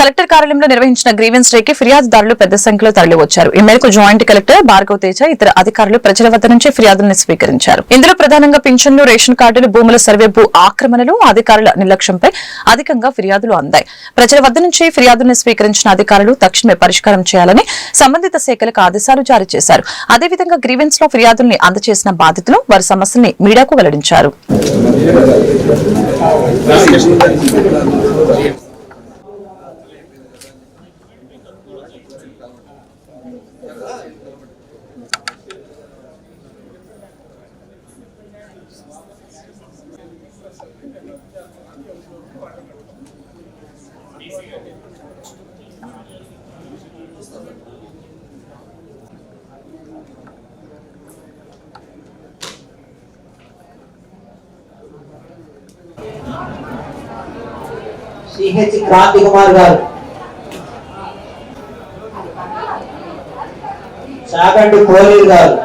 Collector కార్యాలయంలో నిర్వహించిన grievance డేకి ఫిర్యాదుదారులు పెద్ద సంఖ్యలో తరలివచ్చారు. ఈ మేరకు జాయింట్ కలెక్టర్ భార్గవ్ తేజ ఇతర అధికారులు ప్రజల వద్ద నుంచి ఫిర్యాదులను స్వీకరించారు. ఇందులో ప్రధానంగా పింఛన్లు రేషన్ కార్డులు భూముల సర్వే భూ ఆక్రమణలు అధికారుల నిర్లక్ష్యంపై అధికంగా ఫిర్యాదులు అందాయి. ప్రజల వద్ద నుంచి ఫిర్యాదులను స్వీకరించిన అధికారులు తక్షణమే పరిష్కారం చేయాలని సంబంధిత శాఖలకు ఆదేశాలు జారీ చేశారు. అదేవిధంగా గ్రీవెన్స్లో ఫిర్యాదుల్ని అందజేసిన బాధితులు వారి సమస్యల్ని మీడియాకు వెల్లడించారు. సిహెచ్ క్రాంతి కుమార్ గారు చాగంటి కోలీలు గారు.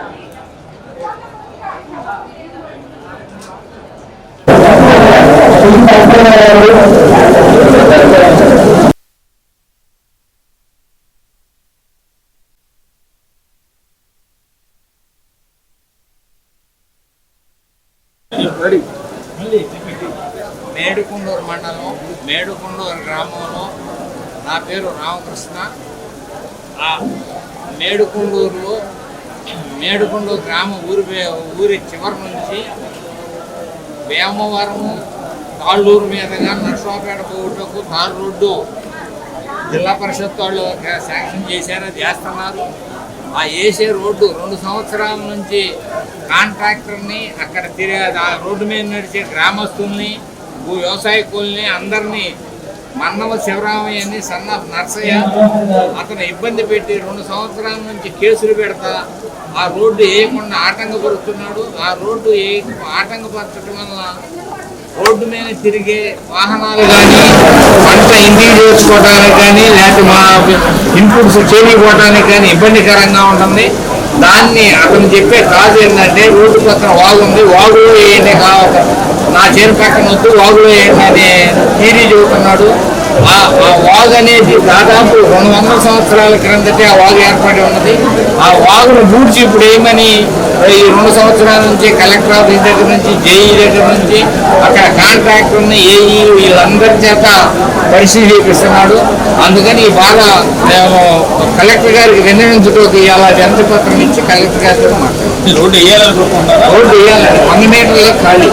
మేడుకుండూరు మండలం మేడుకుండూరు గ్రామంలో నా పేరు రామకృష్ణ. మేడుకుండూరులో మేడుకుండూరు గ్రామం ఊరి ఊరి చివరి నుంచి వేమవరము తాళ్ళూరు మీదుగా నర్సాపేట పోవుటకు తారు రోడ్డు. జిల్లా పరిషత్ వాళ్ళు శాంక్షన్ చేశారు చేస్తున్నారు. ఆ వేసే రోడ్డు రెండు సంవత్సరాల నుంచి కాంట్రాక్టర్ని అక్కడ తిరిగి ఆ రోడ్డు మీద నడిచే గ్రామస్తుల్ని భూ వ్యవసాయ కూలిని అందరినీ మన్నవ శివరామయ్యని సన్న నర్సయ్య. అతను ఇబ్బంది పెట్టి రెండు సంవత్సరాల నుంచి కేసులు పెడతా ఆ రోడ్డు వేయకుండా ఆటంకపరుస్తున్నాడు. ఆ రోడ్డు ఏ ఆటంకపరచడం వల్ల రోడ్డు మీద తిరిగే వాహనాలు కానీ పంట ఇంటికి చేసుకోవడానికి కానీ లేకపోతే మా ఇన్పుట్స్ చేయకపోవడానికి కానీ ఇబ్బందికరంగా ఉంటుంది. దాన్ని అతను చెప్పే కాదు ఏంటంటే రోడ్డు పక్కన వాగు ఉంది వాగులో ఏంటి కావాలి నా చేను పక్కన వద్దు వాగులో ఏంటి అనే తీరి చెబుతున్నాడు. ఆ వాగు అనేది దాదాపు రెండు వందల సంవత్సరాల క్రిందటే ఆ వాగు ఏర్పడి ఉన్నది. ఆ వాగును బూడ్చి ఇప్పుడు ఏమని ఈ రెండు సంవత్సరాల నుంచి కలెక్టర్ ఆఫీస్ దగ్గర నుంచి జేఈ దగ్గర నుంచి అక్కడ కాంట్రాక్టర్ ఉన్న ఏఈ వీళ్ళందరి చేత పరిశీలి చేపిస్తున్నాడు అందుకని ఈ బాధ మేము కలెక్టర్ గారికి విన్నవించుకోక ఇవాళ వినతి పత్రం ఇచ్చి కలెక్టర్ గారితో మాట్లాడారు రోడ్డు వేయాలనుకుంటున్నారా? రోడ్డు వేయాలండి వంద మీటర్లే ఖాళీ.